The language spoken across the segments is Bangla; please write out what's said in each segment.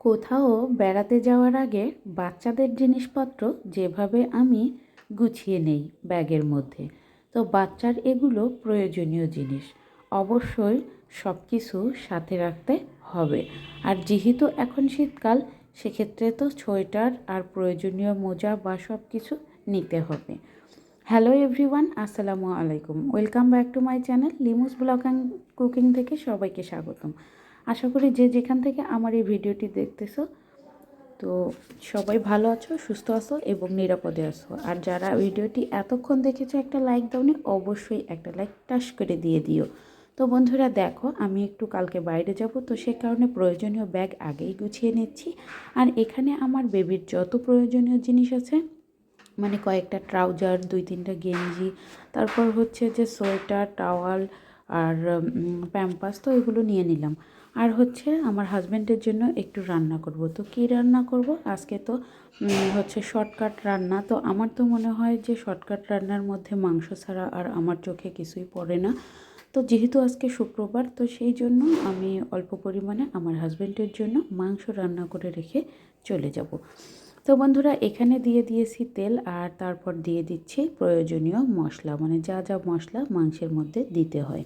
কোথাও বেড়াতে যাওয়ার আগে বাচ্চাদের জিনিসপত্র যেভাবে আমি গুছিয়ে নেই ব্যাগের মধ্যে। তো বাচ্চার এগুলো প্রয়োজনীয় জিনিস। অবশ্যই সব কিছু সাথে রাখতে হবে। আর যেহেতু এখন শীতকাল, সেক্ষেত্রে তো সোয়েটার আর প্রয়োজনীয় মোজা বা সব কিছু নিতে হবে। হ্যালো এভরিওয়ান, আসসালামু আলাইকুম। Welcome back to my channel লিমুস blog and cooking থেকে সবাইকে স্বাগতম। আশা করি যে যেখান থেকে আমার এই ভিডিওটি দেখতেছো, তো সবাই ভালো আছো, সুস্থ আছো এবং নিরাপদে আছো। আর যারা ভিডিওটি এতক্ষণ দেখেছ, একটা লাইক দাওনি, অবশ্যই একটা লাইক টাস করে দিয়ে দিও। তো বন্ধুরা, দেখো, আমি একটু কালকে বাইরে যাব, তো সে কারণে প্রয়োজনীয় ব্যাগ আগেই গুছিয়ে নিচ্ছি। আর এখানে আমার বেবির যত প্রয়োজনীয় জিনিস আছে মানে কয়েকটা ট্রাউজার, দুই তিনটা গেঞ্জি, তারপর হচ্ছে যে সোয়েটার, টাওয়াল আর প্যাম্পাস তো এগুলো নিয়ে নিলাম। আর হচ্ছে আমার হাজব্যান্ডের জন্য একটু রান্না করব। তো কী রান্না করব? আজকে তো হচ্ছে শর্টকাট রান্না। তো আমার তো মনে হয় যে শর্টকাট রান্নার মধ্যে মাংস ছাড়া আর আমার চোখে কিছুই পড়ে না। তো যেহেতু আজকে শুক্রবার, তো সেই জন্য আমি অল্প পরিমাণে আমার হাজব্যান্ডের জন্য মাংস রান্না করে রেখে চলে যাব। তো বন্ধুরা, এখানে দিয়ে দিয়েছি তেল আর তারপর দিয়ে দিচ্ছি প্রয়োজনীয় মশলা। মানে যা যা মশলা মাংসের মধ্যে দিতে হয়।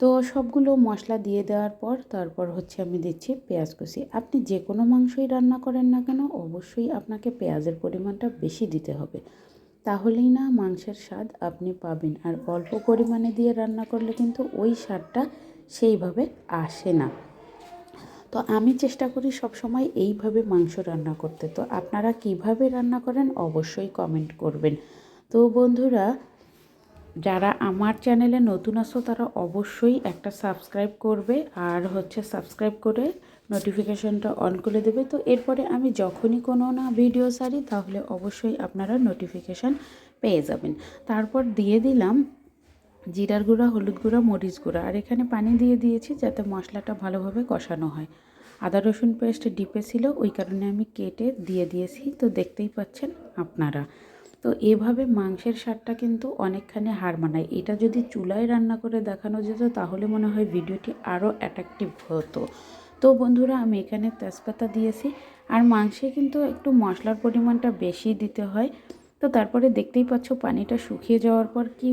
তো সবগুলো মশলা দিয়ে দেওয়ার পর তারপর হচ্ছে আমি দিচ্ছি পেঁয়াজ কুচি। আপনি যে কোনো মাংসই রান্না করেন না কেন, অবশ্যই আপনাকে পেঁয়াজের পরিমাণটা বেশি দিতে হবে। তাহলেই না মাংসের স্বাদ আপনি পাবেন। আর অল্প পরিমাণে দিয়ে রান্না করলে কিন্তু ওই স্বাদটা সেইভাবে আসে না। তো আমি চেষ্টা করি সব সময় এইভাবে মাংস রান্না করতে। তো আপনারা কীভাবে রান্না করেন অবশ্যই কমেন্ট করবেন। তো বন্ধুরা যারা আমার চ্যানেলে নতুন আসো তারা অবশ্যই একটা সাবস্ক্রাইব করবে আর হচ্ছে সাবস্ক্রাইব করে নোটিফিকেশনটা অন করে দেবে। তো এরপরে আমি যখনই কোনো না ভিডিও সারি তাহলে অবশ্যই আপনারা নোটিফিকেশান পেয়ে যাবেন। তারপর দিয়ে দিলাম জিরার গুঁড়া, হলুদ গুঁড়া, মরিচ গুঁড়া। আর এখানে পানি দিয়ে দিয়েছি যাতে মশলাটা ভালোভাবে কষানো হয়। আদা, রসুন পেস্ট ডিপে ছিল, ওই কারণে আমি কেটে দিয়ে দিয়েছি। তো দেখতেই পাচ্ছেন আপনারা। তো এভাবে মাংসের স্বাদটা কিন্তু অনেকখানি হার মানায়। এটা যদি চুলায় রান্না করে দেখানো যেত, তাহলে মনে হয় ভিডিওটি আরও অ্যাট্রাকটিভ হতো। তো বন্ধুরা, আমি এখানে তেজপাতা দিয়েছি। আর মাংসে কিন্তু একটু মশলার পরিমাণটা বেশি দিতে হয়। তো তারপরে দেখতেই পাচ্ছ, পানিটা শুকিয়ে যাওয়ার পর কি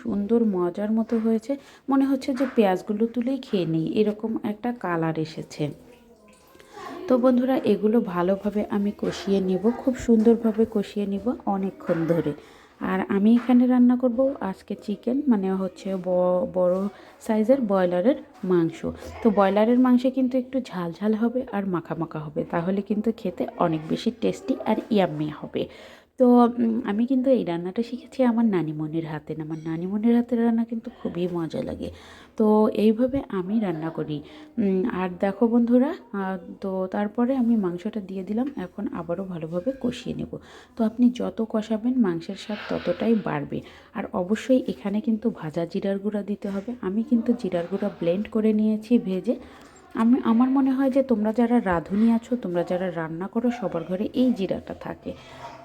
সুন্দর মজার মতো হয়েছে। মনে হচ্ছে যে পেঁয়াজগুলো তুলেই খেয়ে নিই। এরকম একটা কালার এসেছে। তো বন্ধুরা, এগুলো ভালোভাবে আমি কষিয়ে নেব, খুব সুন্দরভাবে কষিয়ে নেব অনেকক্ষণ ধরে। আর আমি এখানে রান্না করব আজকে চিকেন মানে হচ্ছে বড় সাইজের ব্রয়লারের মাংস। তো ব্রয়লারের মাংসে কিন্তু একটু ঝাল ঝাল হবে আর মাখা মাখা হবে, তাহলে কিন্তু খেতে অনেক বেশি টেস্টি আর ইয়াম্মি হবে। তো আমি কিন্তু এই রান্নাটা শিখেছি আমার নানিমণির হাতে। আমার নানিমণির হাতের রান্না কিন্তু খুবই মজা লাগে। তো, এইভাবে আমি রান্না করি। আর দেখো বন্ধুরা তো তারপরে আমি মাংসটা দিয়ে দিলাম। এখন আবারও ভালোভাবে কষিয়ে নেব। তো আপনি যত কষাবেন, মাংসের স্বাদ ততটাই বাড়বে। আর অবশ্যই এখানে কিন্তু ভাজা জিরার গুঁড়া দিতে হবে। আমি কিন্তু জিরার গুঁড়া ব্লেন্ড করে নিয়েছি ভেজে। আমি, আমার মনে হয় যে তোমরা যারা রাঁধুনি আছো, তোমরা যারা রান্না করো, সবার ঘরে এই জিরাটা থাকে।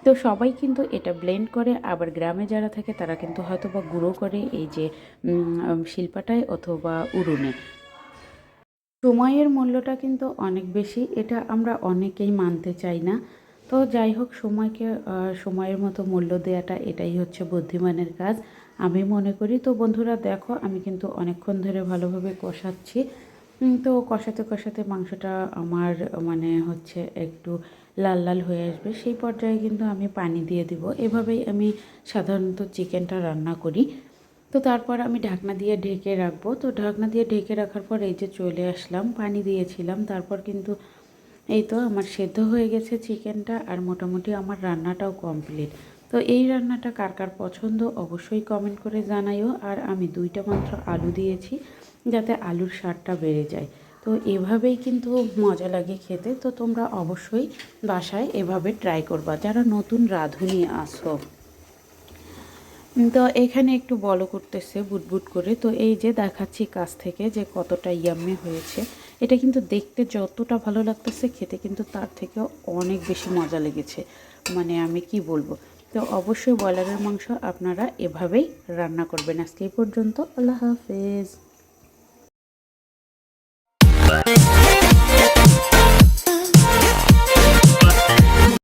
তো সবাই কিন্তু এটা ব্লেন্ড করে। আবার গ্রামে যারা থাকে, তারা কিন্তু হয়তো বা গুঁড়ো করে এই যে শিল্পাটায় অথবা উড়ুনে সময়ের মূল্যটা কিন্তু অনেক বেশি, এটা আমরা অনেকেই মানতে চাই না। তো যাই হোক, সময়কে সময়ের মতো মূল্য দেওয়াটা এটাই হচ্ছে বুদ্ধিমানের কাজ। আমি মনে করি, তো বন্ধুরা দেখো, আমি কিন্তু অনেকক্ষণ ধরে ভালোভাবে কষাচ্ছি। তো কষাতে কষাতে মাংসটা আমার মানে হচ্ছে একটু লাল লাল হয়ে আসবে। সেই পর্যায়ে কিন্তু আমি পানি দিয়ে দিব। এভাবেই আমি সাধারণত চিকেনটা রান্না করি। তো তারপর আমি ঢাকনা দিয়ে ঢেকে রাখব। তো ঢাকনা দিয়ে ঢেকে রাখার পর এই যে চলে আসলাম, পানি দিয়েছিলাম। তারপর কিন্তু এই তো আমার সেদ্ধ হয়ে গেছে চিকেনটা আর মোটামুটি আমার রান্নাটাও কমপ্লিট। তো এই রান্নাটা কার কার পছন্দ অবশ্যই কমেন্ট করে জানাইও। আর আমি দুইটা মাত্র আলু দিয়েছি যাতে আলুর স্বাদটা বেড়ে যায়। তো এভাবেই কিন্তু মজা লাগে খেতে। তো তোমরা অবশ্যই বাসায় এভাবে ট্রাই করবা। যারা নতুন রাঁধুনি আসো তো এখানে একটু বলো করতেছে বুটবুট করে। তো এই যে দেখাচ্ছি কাছ থেকে যে কতটা ইয়াম্মি হয়েছে। এটা কিন্তু দেখতে যতটা ভালো লাগতেছে, খেতে কিন্তু তার থেকে অনেক বেশি মজা লেগেছে। মানে আমি কি বলব? তো অবশ্যই ব্রয়লারের মাংস আপনারা এভাবেই রান্না করবেন। আজকে এই পর্যন্ত আল্লাহ হাফেজ।